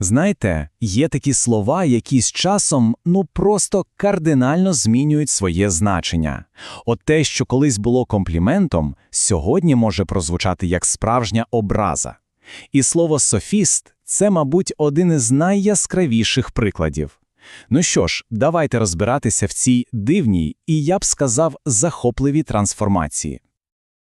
Знаєте, є такі слова, які з часом ну просто кардинально змінюють своє значення. От те, що колись було компліментом, сьогодні може прозвучати як справжня образа. І слово софіст це, мабуть, один із найяскравіших прикладів. Ну що ж, давайте розбиратися в цій дивній і, я б сказав, захопливій трансформації.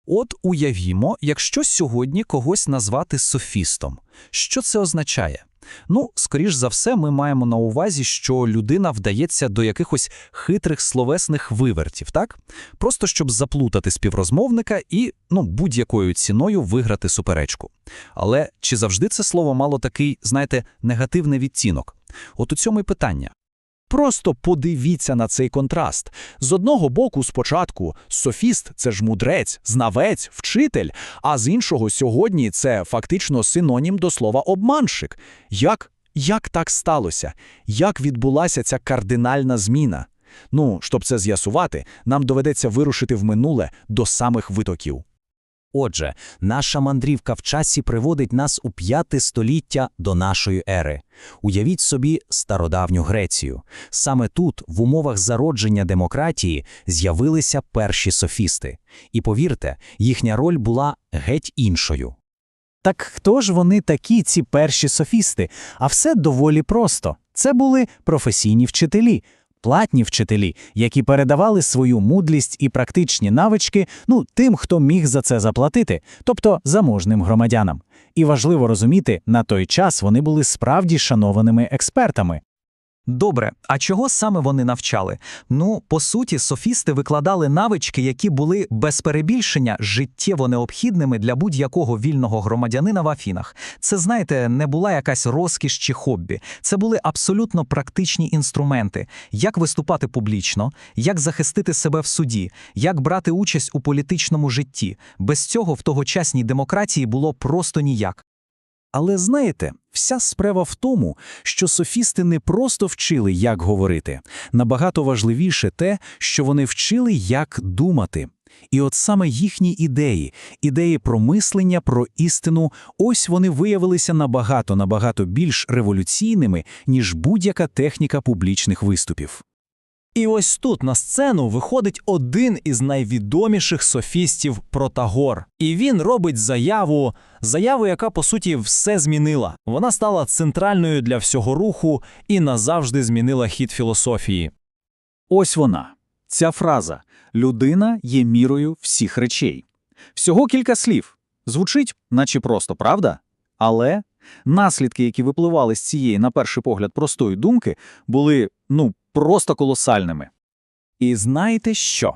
От уявімо, якщо сьогодні когось назвати софістом. Що це означає? Ну, скоріш за все, ми маємо на увазі, що людина вдається до якихось хитрих словесних вивертів, так? Просто щоб заплутати співрозмовника і, ну, будь-якою ціною виграти суперечку. Але чи завжди це слово мало такий, знаєте, негативний відтінок? От у цьому й питання. Просто подивіться на цей контраст. З одного боку, спочатку, софіст це ж мудрець, знавець, вчитель, а з іншого сьогодні це фактично синонім до слова обманщик. Як, як так сталося? Як відбулася ця кардинальна зміна? Ну, щоб це з'ясувати, нам доведеться вирушити в минуле до самих витоків. Отже, наша мандрівка в часі приводить нас у п'яте століття до нашої ери. Уявіть собі стародавню Грецію. Саме тут, в умовах зародження демократії, з'явилися перші софісти. І повірте, їхня роль була геть іншою. Так хто ж вони такі, ці перші софісти? А все доволі просто. Це були професійні вчителі, платні вчителі, які передавали свою мудрість і практичні навички ну, тим, хто міг за це заплатити, тобто заможним громадянам. І важливо розуміти, на той час вони були справді шанованими експертами. Добре, а чого саме вони навчали? Ну, по суті, софісти викладали навички, які були без перебільшення життєво необхідними для будь-якого вільного громадянина в Афінах. Це, знаєте, не була якась розкіш чи хобі. Це були абсолютно практичні інструменти: як виступати публічно, як захистити себе в суді, як брати участь у політичному житті. Без цього в тогочасній демократії було просто ніяк. Але знаєте, вся справа в тому, що софісти не просто вчили, як говорити. Набагато важливіше те, що вони вчили, як думати. І от саме їхні ідеї, ідеї про мислення, про істину, ось вони виявилися набагато набагато більш революційними, ніж будь-яка техніка публічних виступів. І ось тут на сцену виходить один із найвідоміших софістів Протагор. І він робить заяву, заяву, яка по суті все змінила. Вона стала центральною для всього руху і назавжди змінила хід філософії. Ось вона, ця фраза людина є мірою всіх речей. Всього кілька слів. Звучить, наче просто, правда? Але наслідки, які випливали з цієї, на перший погляд, простої думки, були, ну, просто колосальними. І знаєте що?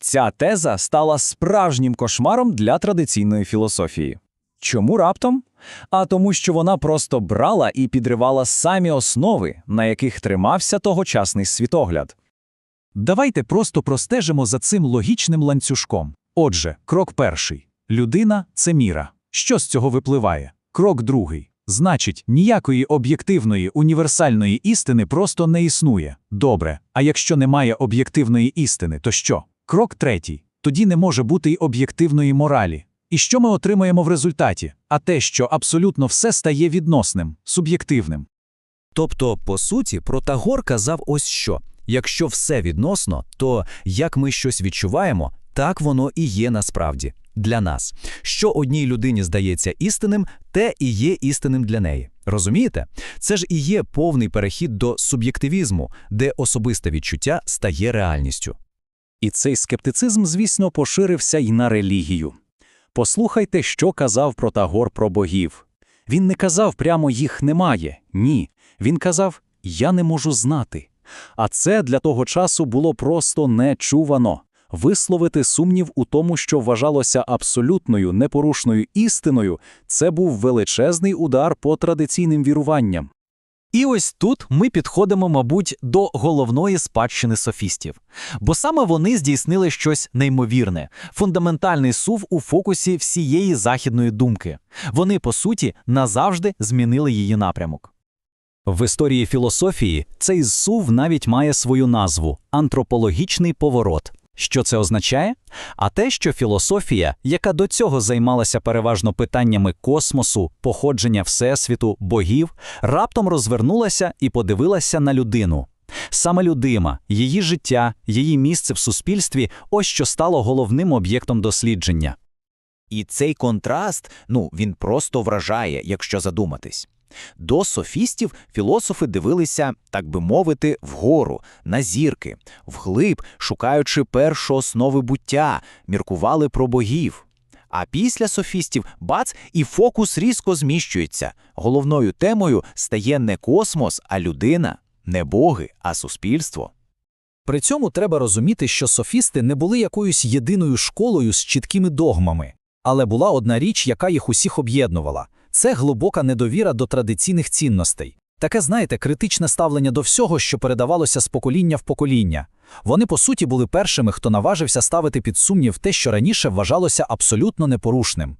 Ця теза стала справжнім кошмаром для традиційної філософії. Чому раптом? А тому, що вона просто брала і підривала самі основи, на яких тримався тогочасний світогляд. Давайте просто простежимо за цим логічним ланцюжком. Отже, крок перший людина це міра. Що з цього випливає? Крок другий. Значить, ніякої об'єктивної універсальної істини просто не існує. Добре. А якщо немає об'єктивної істини, то що? Крок третій. Тоді не може бути й об'єктивної моралі. І що ми отримаємо в результаті? А те, що абсолютно все стає відносним, суб'єктивним. Тобто, по суті, Протагор казав ось що: якщо все відносно, то як ми щось відчуваємо, так воно і є насправді для нас. Що одній людині здається істинним, те і є істинним для неї. Розумієте? Це ж і є повний перехід до суб'єктивізму, де особисте відчуття стає реальністю. І цей скептицизм, звісно, поширився й на релігію. Послухайте, що казав Протагор про богів. Він не казав прямо їх немає. Ні. Він казав Я не можу знати. А це для того часу було просто нечувано. Висловити сумнів у тому, що вважалося абсолютною непорушною істиною, це був величезний удар по традиційним віруванням. І ось тут ми підходимо, мабуть, до головної спадщини софістів, бо саме вони здійснили щось неймовірне, фундаментальний сув у фокусі всієї західної думки. Вони, по суті, назавжди змінили її напрямок. В історії філософії цей зсув навіть має свою назву антропологічний поворот. Що це означає? А те, що філософія, яка до цього займалася переважно питаннями космосу, походження Всесвіту, богів, раптом розвернулася і подивилася на людину. Саме людина, її життя, її місце в суспільстві ось що стало головним об'єктом дослідження. І цей контраст, ну, він просто вражає, якщо задуматись. До софістів філософи дивилися, так би мовити, вгору, на зірки, вглиб, шукаючи першу основи буття, міркували про богів. А після софістів бац, і фокус різко зміщується. Головною темою стає не космос, а людина, не боги, а суспільство. При цьому треба розуміти, що софісти не були якоюсь єдиною школою з чіткими догмами, але була одна річ, яка їх усіх об'єднувала це глибока недовіра до традиційних цінностей. Таке, знаєте, критичне ставлення до всього, що передавалося з покоління в покоління. Вони, по суті, були першими, хто наважився ставити під сумнів те, що раніше вважалося абсолютно непорушним.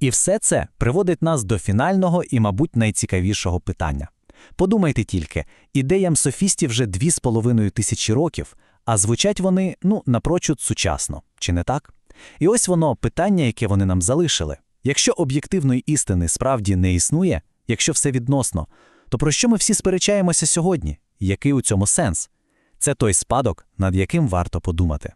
І все це приводить нас до фінального і, мабуть, найцікавішого питання. Подумайте тільки, ідеям софістів вже дві з половиною тисячі років, а звучать вони, ну, напрочуд сучасно, чи не так? І ось воно питання, яке вони нам залишили. Якщо об'єктивної істини справді не існує, якщо все відносно, то про що ми всі сперечаємося сьогодні? Який у цьому сенс? Це той спадок, над яким варто подумати.